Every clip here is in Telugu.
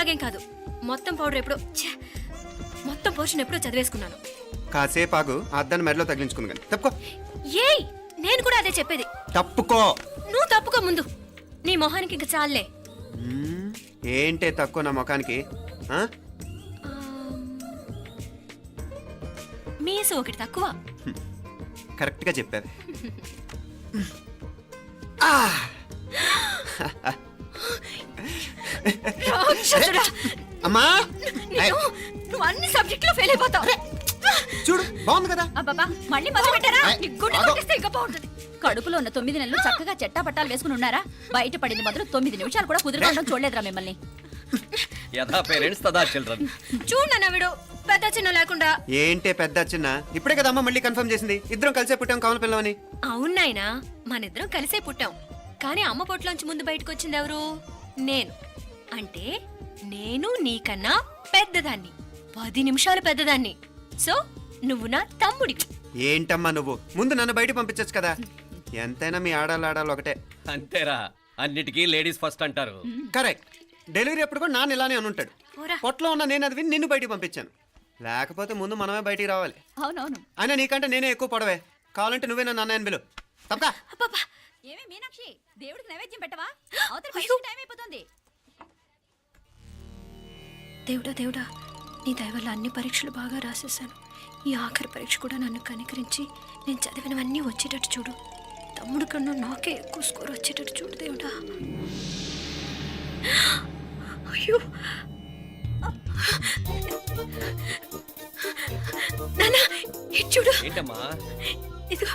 నీలాగేం కాదు. మొత్తం పౌడర్ ఎప్పుడో ఛే! మొత్తం పోర్షన్ ఎప్పుడో చదివేసుకున్నాను. కాసేపు ఆగు ఆ అద్దాన్ని మెడలో తగిలించుకుంది కానీ. తప్పుకో. ఏయ్! నేను కూడా అదే చెప్పేది. తప్పుకో. నువ్వు తప్పుకో ముందు. నీ మొహానికి ఇంక చాలే మ్మ్. ఏంటే తక్కువ నా ముఖానికి? ఆ? మీసు ఒకటి తక్కువ. కరెక్ట్గా చెప్పావి. రాక్షసుడా! అమ్మా! నిన్ను నువ్వు అన్ని సబ్జెక్టులో ఫెయిల్ అయిపోతావు. చూడు బాగుంది కదా? అబ్బబ్బా మళ్ళీ మొదలు పెట్టారా? నీ గుండె. కొట్టేస్తే ఇంకా బాగుంటుంది. కడుపులో ఉన్న తొమ్మిది నెలలు చక్కగా చెట్టా పట్టాలు వేసుకుని ఉన్నారా? బయట పడింది మొదలు తొమ్మిది నిమిషాలు కూడా కుదిరడం చూడలేదురా మిమ్మల్ని. యథా పేరెంట్స్ తదా చిల్డ్రన్. చూడు నాన్న వీడు పెద్ద చిన్న లేకుండా. ఏంటే పెద్ద చిన్న? ఇప్పుడే కదా అమ్మ మళ్ళీ కన్ఫర్మ్ చేసింది. ఇద్దరం కలిసే పుట్టాం కావాలి పిల్లవని. అవును నాయనా మనిద్దరం కలిసే పుట్టాం. కానీ అమ్మ పొట్లోంచి ముందు బయటకు వచ్చింది ఎవరు? నేను. అంటే నేను నీకన్నా పెద్దదాన్ని. పది నిమిషాలు పెద్దదాన్ని. సో నువ్వు నా తమ్ముడి. ఏంటమ్మా నువ్వు? ముందు నన్ను బయట పంపించచ్చు కదా? ఎంతైనా మీ ఆడాలి ఆడాలి ఒకటే. అంతేరా. అన్నిటికీ లేడీస్ ఫస్ట్ అంటారు. కరెక్ట్. డెలివరీ అప్పుడు కూడా నాన్న ఇలానే అని ఉంటాడు పోరా. పొట్టలో ఉన్న నేను అది విని నిన్ను బయటికి పంపించాను. లేకపోతే ముందు మనమే బయటికి రావాలి. అవునవును. అయినా నీకంటే నేనే ఎక్కువ పొడవే. కావాలంటే నువ్వే నన్ను అన్నయ్యను బిలు ఏమే మీనాక్షి? దేవుడికి నైవేద్యం పెట్టవా? అవతల. టైం అయిపోతుంది. దేవుడా దేవుడా నీ దయ వల్ల అన్ని పరీక్షలు బాగా రాసేసాను ఈ ఆఖరి పరీక్ష కూడా నన్ను కనికరించి నేను చదివినవన్నీ వచ్చేటట్టు చూడు. తమ్ముడు కన్నా నాకే ఎక్కువ స్కోర్ వచ్చేటట్టు చూడు దేవుడా. అయ్యో! నాన్న చూడు. ఏంటమ్మా? ఇదిగో?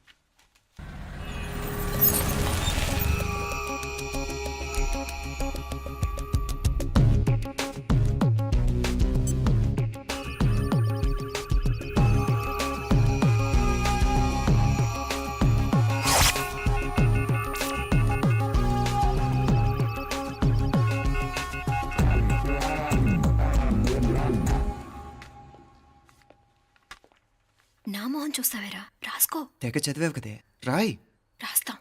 నా మొహం చూస్తావేరా? రాసుకో. తెగ చదివావు కదే. రాయ్. రాస్తాం.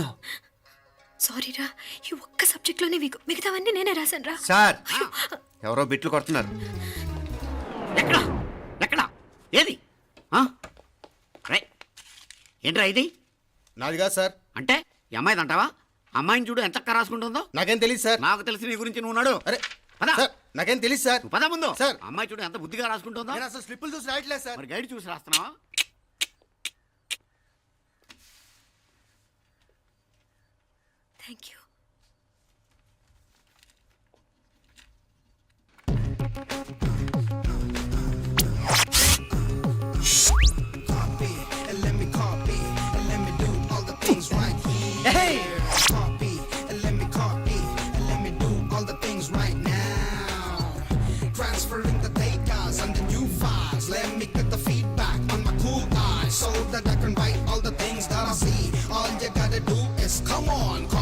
ర్యాంకులు కొట్టేస్తున్నావు సారీరా ఈ ఒక్క సబ్జెక్ట్లోనే వీకు మిగతావన్నీ నేనే రాశాను రా సార్ ఎవరో బిట్లు కొడుతున్నారు. ఎక్కడ? ఎక్కడ? ఏది? ఏంట్రా ఇది? నాది కాదు సార్. అంటే ఈ అమ్మాయిది అంటావా? అమ్మాయిని చూడు ఎంత రాసుకుంటుందో? నాకేం తెలియదు సార్. నాకు తెలిసి నీ గురించి నువ్వు నాడు. అరే పద. సార్ నాకేం తెలియదు సార్. పద ముందు. సార్. అమ్మాయి చూడు ఎంత బుద్ధిగా రాసుకుంటుందో. నేను అసలు స్లిప్పులు చూసి రాయట్లేదు సార్. మరి గైడ్ చూసి రాస్తున్నావా? Eyes so that I can write all the things that I see. All you gotta do is come on, copy,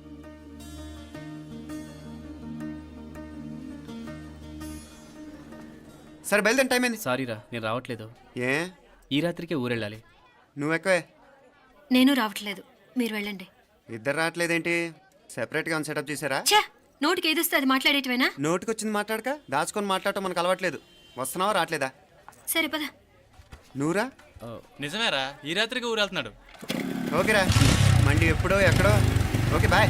సరే బయలుదేరి టైం అయింది. సారీరా నేను రావట్లేదు. ఏ? ఈ రాత్రికే ఊరెళ్ళాలి. నువ్వు ఎక్కువే? నేను రావట్లేదు. మీరు వెళ్ళండి. ఇద్దరు రావట్లేదేంటి? సెపరేట్గా సెటప్ చేశారా? ఛే నోటికి ఏదొస్తే అది మాట్లాడేటివేనా? నోటికొచ్చింది మాట్లాడక దాచుకొని మాట్లాడటం మనకు అలవాట్లేదు. వస్తున్నావా రావట్లేదా? సరే పద. నువ్వురా? నిజమేరా ఈ రాత్రికి ఊరెళ్తున్నాడు. ఓకేరా. మండి ఎప్పుడో ఎక్కడో. Okay bye.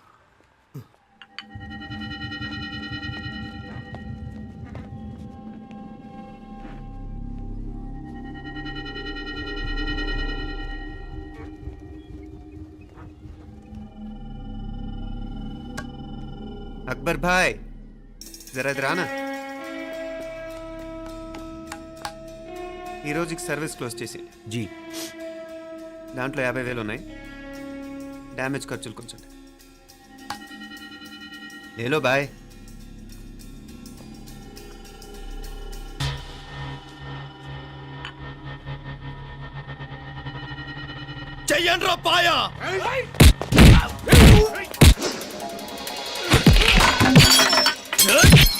అక్బర్ భాయ్ జరా ఇది రానా? ఈ రోజుకి సర్వీస్ క్లోజ్ చేసి జీ. దాంట్లో యాభై వేలు ఉన్నాయి. డ్యామేజ్ ఖర్చులు కొంచెం లేలో బాయ్. చెయ్యండ్రా పాయా! Huh?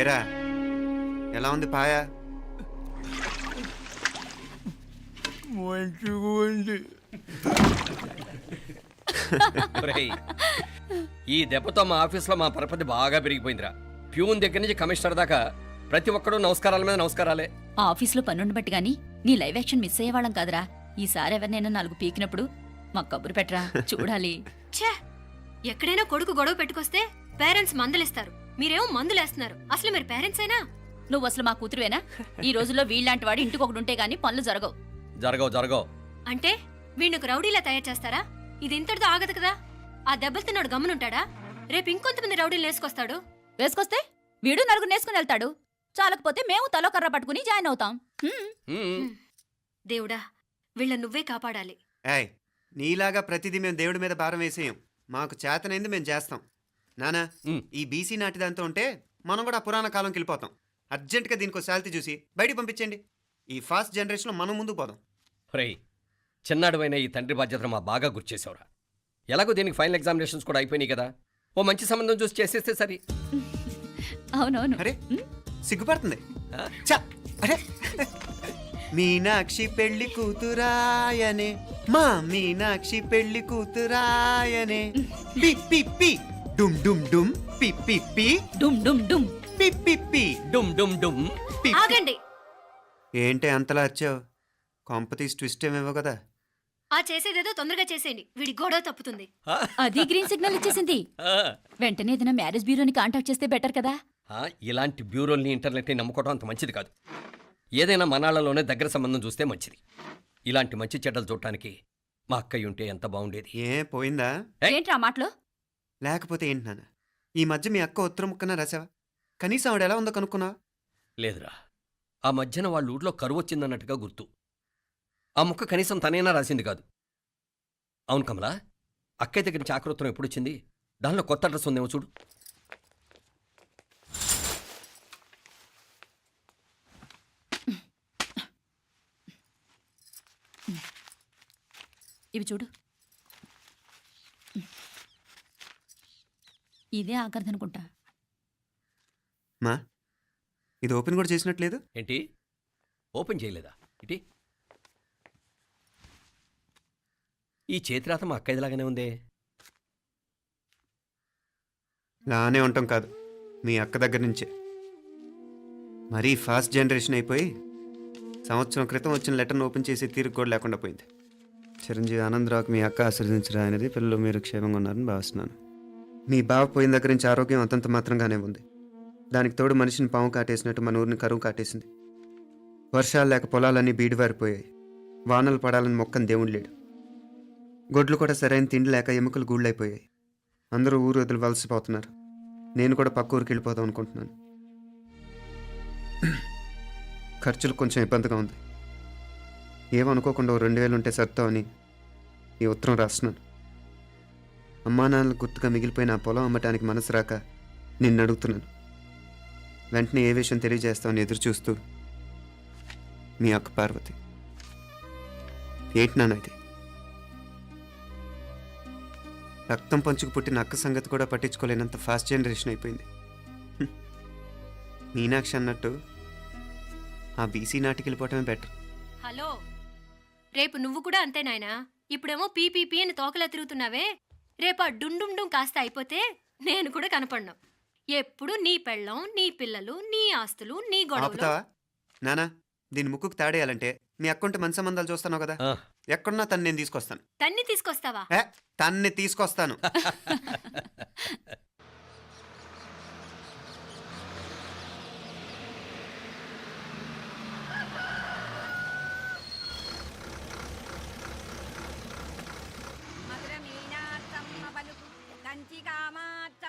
ఏరా ఎలా ఉంది పాయ? ఒరేయ్, ఈ దెబ్బతో మా ఆఫీస్లో మా పరపతి బాగా పెరిగిపోయిందిరా. ప్యూన్ దగ్గర నుంచి కమిషనర్ దాకా ప్రతి ఒక్కడు నమస్కారాల మీద నమస్కారాలే. ఆ ఆఫీస్లో పనుండి బట్టి గాని నీ లైవ్ యాక్షన్ మిస్ అయ్యేవాళ్ళం కాదురా. ఈసారి ఎవరినైనా నాలుగు పీకినప్పుడు మాకు కబురు పెట్టరా చూడాలి. ఛే ఎక్కడైనా కొడుకు గొడవ పెట్టుకొస్తే పేరెంట్స్ మందులేస్తారు. మీరేమో మందులేస్తున్నారు. అసలు మీరు పేరెంట్స్ అయినా? నువ్వు అసలు మా కూతురువేనా? ఈ రోజుల్లో వీళ్ళలాంటి వాడు ఇంటికి ఒకటి ఉంటే గానీ పనులు జరగవు. జరగవు జరగవు. అంటే వీణ్ణకు రౌడీలా తయారు చేస్తారా? ఇది ఇంతటితో ఆగదు కదా? ఆ దెబ్బలు నాడు గమనుంటాడా రేపు ఇంకొంతమంది రౌడీలు వేసుకొస్తాడు? వేసుకొస్తే? వీడు నలుగురు నేసుకుని వెళ్తాడు. చాలకపోతే మేము తలో కర్ర పట్టుకుని జాయిన్ అవుతాం. హ్మ్. దేవుడా వీళ్ళ నువ్వే కాపాడాలి. ఏయ్ నీలాగా ప్రతిదీ మేము దేవుడి మీద భారం వేసేయం. మాకు చేతనైంది మేము చేస్తాం. నానా. ఈ బీసీ నాటి దాంతో ఉంటే మనం కూడా పురాణ కాలంకి వెళ్ళిపోతాం అర్జెంటుగా దీనికి శాలిటీ చూసి బయటికి పంపించండి. ఈ ఫాస్ట్ జనరేషన్లో మనం ముందుకు పోదాం. ఒరేయ్ చిన్నాడువైన ఈ తండ్రి బాధ్యతను మా బాగా గుర్చేసావురా ఎలాగో దీనికి ఫైనల్ ఎగ్జామినేషన్స్ కూడా అయిపోయినాయి కదా. ఓ మంచి సంబంధం చూసి చేసేస్తే సరి. అవునవును. అరే సిగ్గుపడుతుంది. చ అరే మీనాక్షి పెళ్ళి కూతురాయనే. మా మీనాక్షి పెళ్ళి కూతురాయనే. పి పి పి. డుమ్ డుమ్ డుమ్. పి పి పి. డుమ్ డుమ్ డుమ్. పి పి పి. డుమ్ డుమ్ డుమ్. పి ఆగండి. ఏంటి అంతలా వచ్చావు కాంపతీస్ ట్విస్ట్ ఏమేవో కదా? ఆ చేసేదేదో తొందరగా చేసేయండి. వీడి గొడవ తప్పుతుంది. ఆ, అది గ్రీన్ సిగ్నల్ ఇచ్చేసింది. ఆ, వెంటనే ఏదైనా మ్యారేజ్ బ్యూరోని కాంటాక్ట్ చేస్తే బెటర్ కదా? ఆ, ఇలాంటి బ్యూరోల్ని ఇంటర్నెట్ని నమ్ముకోవడం అంత మంచిది కాదు. ఏదైనా మనాళ్ళలోనే దగ్గర సంబంధం చూస్తే మంచిది. ఇలాంటి మంచి చెడ్డలు చూడటానికి మా అక్కయ్య ఉంటే ఎంత బాగుండేది. ఏ పోయిందా. ఏంట్రా ఆ మాటలు? లేకపోతే ఏంటి నాన్న? ఈ మధ్య మీ అక్క ఉత్తరం ముక్కన రాసావా? కనీసం ఆవిడ ఎలా ఉందో కనుక్కున్నావా? లేదురా. ఆ మధ్యన వాళ్ళ ఊర్లో కరువు వచ్చిందన్నట్టుగా గుర్తు. ఆ ముక్క కనీసం తనైనా రాసింది కాదు. అవును కమలా అక్కయ్య దగ్గర నుంచి ఆకృతం ఎప్పుడు వచ్చింది దానిలో కొత్త అడ్రస్ ఉందేమో చూడు. ఇవి చూడు. ఇదే ఆఖరిదనుకుంటా మా ఇది ఓపెన్ కూడా చేసినట్లేదు? ఏంటి? ఓపెన్ చేయలేదా? ఇటీ. ఈ చేతిరాత మా అక్కయ్యలాగానే ఉందే. లానే ఉంటాం కాదు మీ అక్క దగ్గర నుంచే. మరీ ఫాస్ట్ జనరేషన్ అయిపోయి సంవత్సరం క్రితం వచ్చిన లెటర్ను ఓపెన్ చేసి తీరుకు కూడా లేకుండా పోయింది. చిరంజీవి ఆనందరావుకి మీ అక్క ఆశీర్వదించరా అనేది పిల్లలు మీరు క్షేమంగా ఉన్నారని భావిస్తున్నాను. మీ బావ పోయిన దగ్గర నుంచి ఆరోగ్యం అంతంత మాత్రంగానే ఉంది. దానికి తోడు మనిషిని పాము కాటేసినట్టు మన ఊరిని కరువు కాటేసింది. వర్షాలు లేక పొలాలన్నీ బీడివారిపోయాయి. వానలు పడాలని మొక్కని దేవుడు లేడు. గొడ్లు కూడా సరైన తిండి లేక ఎముకలు గూళ్ళైపోయాయి. అందరూ ఊరు వదిలి వలసిపోతున్నారు. నేను కూడా పక్క ఊరికి వెళ్ళిపోదాం అనుకుంటున్నాను. ఖర్చులు కొంచెం ఇబ్బందిగా ఉంది. ఏమనుకోకుండా రెండు వేలు ఉంటే సర్దామని ఈ ఉత్తరం రాస్తున్నాను. అమ్మా నాన్నలు గుర్తుగా మిగిలిపోయిన పొలం అమ్మటానికి మనసు రాక నిన్ను అడుగుతున్నాను. వెంటనే ఏ విషయం తెలియజేస్తామని ఎదురు చూస్తూ మీ అక్క పార్వతి. ఏంటి నాన్న ఇది? రక్తం పంచుకు పుట్టిన అక్క సంగతి కూడా పట్టించుకోలేనంత ఫాస్ట్ జనరేషన్ అయిపోయింది. మీనాక్షి అన్నట్టు ఆ బీసీ నాటికి వెళ్ళిపోవటమే బెటర్. హలో. రేపు నువ్వు కూడా అంతే నాయనా. ఇప్పుడేమో పీపీపీ అని తోకలా తిరుగుతున్నావే. రేపు ఆ డుండుం డుం కాస్త అయిపోతే నేను కూడా కనపడ్ను. ఎప్పుడు నీ పెళ్ళం నీ పిల్లలు నీ ఆస్తులు నీ గొడవలు. ఆపుతావా? నానా దీని ముక్కుకు తాడేయాలంటే మీ అక్కంటే మంచి సంబంధాలు చూస్తాను కదా? ఆ, ఎక్కడున్నా తను నేను తీసుకొస్తాను. తన్ని తీసుకొస్తావా? ఏ తన్ని తీసుకొస్తాను.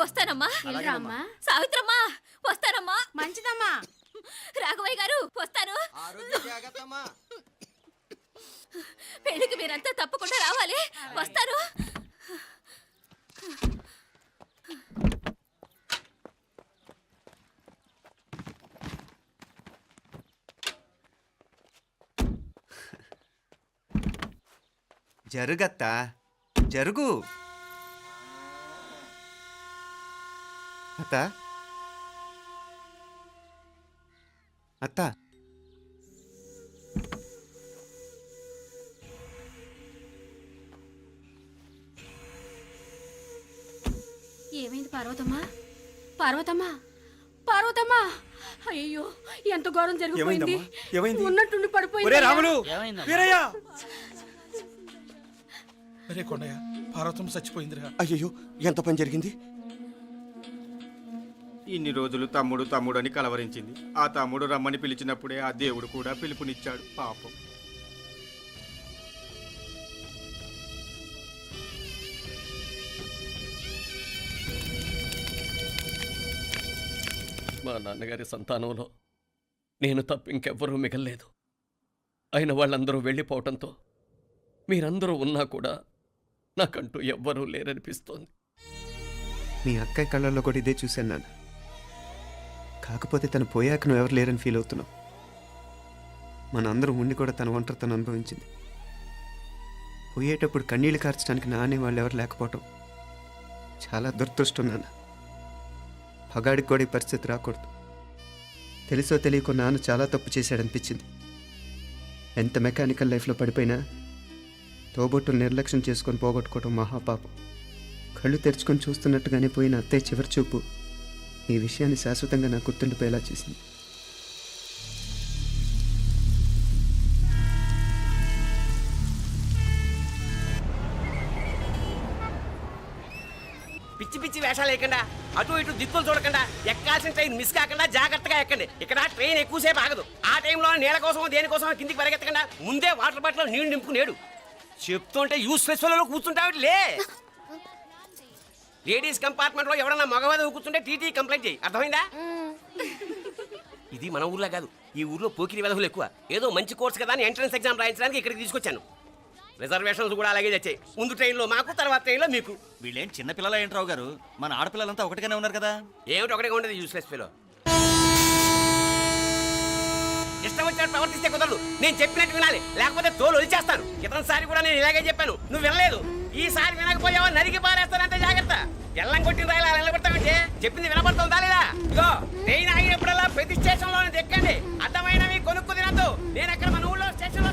వస్తానమ్మా. సావిత్రమ్మా వస్తానమ్మా. మంచిదమ్మా. రాఘవయ్య గారు వస్తాను. పెళ్ళికి మీరంతా తప్పకుండా రావాలి. వస్తాను. జరుగత్తా? జరుగు. అత్త? అత్త? ఏమైంది పార్వతమ్మా? పార్వతమ్మా? పార్వతమ్మా! అయ్యో ఎంత ఘోరం జరిగిపోయింది? ఉన్నట్టుండి పడిపోయింది ఒరే రాములు! వీరయ్య! అరే కొండయ్య పార్వతం చచ్చిపోయిందిరా. అయ్యో ఎంత పని జరిగింది? ఇన్ని రోజులు తమ్ముడు తమ్ముడు అని కలవరించింది. ఆ తమ్ముడు రమ్మని పిలిచినప్పుడే ఆ దేవుడు కూడా పిలుపునిచ్చాడు. పాపం. మా నాన్నగారి సంతానంలో నేను తప్ప ఇంకెవ్వరూ మిగల్లేదు. అయిన వాళ్ళందరూ వెళ్ళిపోవటంతో మీరందరూ ఉన్నా కూడా నాకంటూ ఎవ్వరూ లేరనిపిస్తోంది. మీ అక్కయ్య కళ్ళల్లో కూడా ఇదే చూశాను నాన్న. కాకపోతే తను పోయాక నువ్వు ఎవరు లేరని ఫీల్ అవుతున్నావు. మనందరం ఉండి కూడా తన ఒంటరితను అనుభవించింది. పోయేటప్పుడు కన్నీళ్ళు కార్చడానికి నానే వాళ్ళు ఎవరు లేకపోవటం చాలా దురదృష్టం నాన్న. పగాడికి కూడా ఈ పరిస్థితి రాకూడదు. తెలుసో తెలియకో నాన్న చాలా తప్పు చేశాడనిపించింది. ఎంత మెకానికల్ లైఫ్లో పడిపోయినా తోబొట్టును నిర్లక్ష్యం చేసుకొని పోగొట్టుకోవడం మహాపాపం. కళ్ళు తెరుచుకొని చూస్తున్నట్టుగానే పోయిన అత్తయ్య చివరి చూపు ఈ విషయాన్ని శాశ్వతంగా నాకు గుర్తుండిపోయేలా చేసింది. పిచ్చి పిచ్చి వేషాలు వేయకుండా. అటు ఇటు దిక్కులు చూడకుండా. ఎక్కాల్సిన ట్రైన్ మిస్ కాకుండా జాగ్రత్తగా ఎక్కండి. ఇక్కడ ట్రైన్ ఎక్కువసేపు ఆగదు. ఆ టైంలో నీళ్ళ కోసం దేనికోసం కిందికి పరిగెత్తకుండా ముందే వాటర్ బాటిల్ నీళ్ళు నింపుకునేడు. చెప్తుంటే యూస్లెస్లో కూర్చుంటావు లే లేడీస్ కంపార్ట్మెంట్లో ఎవడన్నా మగవాది కూర్చుంటే టీటీ కంప్లైంట్ చేయి. అర్థమైందా? ఇది మన ఊర్లో కాదు. ఈ ఊర్లో పోకిరి వెధవులు ఎక్కువ. ఏదో మంచి కోర్స్ కదా అని ఎంట్రన్స్ ఎగ్జామ్ రాయించడానికి ఇక్కడికి తీసుకొచ్చాను. రిజర్వేషన్స్ కూడా అలాగే తెచ్చాయి. ముందు ట్రైన్లో మాకు తర్వాత ట్రైన్లో మీకు. వీళ్ళేం చిన్న పిల్లల ఏంట్రావు గారు. మన ఆడపిల్లలంతా ఒకటిగానే ఉన్నారు కదా. ఏమిటి ఒకటే ఉండదు యూస్లెస్ ఫీలో ఇష్టం వచ్చినట్టు ప్రవర్తిస్తే కుదరదు. నేను చెప్పినట్టు వినాలి. లేకపోతే తోలు వదిలేస్తాను ఇతని సారి కూడా నేను ఇలాగే చెప్పాను. నువ్వు వినలేదు. ఈసారి వినకపోయావా నరికి పారేస్తానంటే జాగ్రత్త. ఎల్లం కొట్టిన రాయలా నిలబడతామంటే చెప్పింది వినపడుతుందా లేదా? ఇగో ట్రైన్ ఆగినప్పుడల్లా ప్రతి స్టేషన్లో ఎక్కండి అర్థమైనవి కొనుక్కు తినద్దు. నేను అక్కడ మన ఊళ్ళో స్టేషన్లో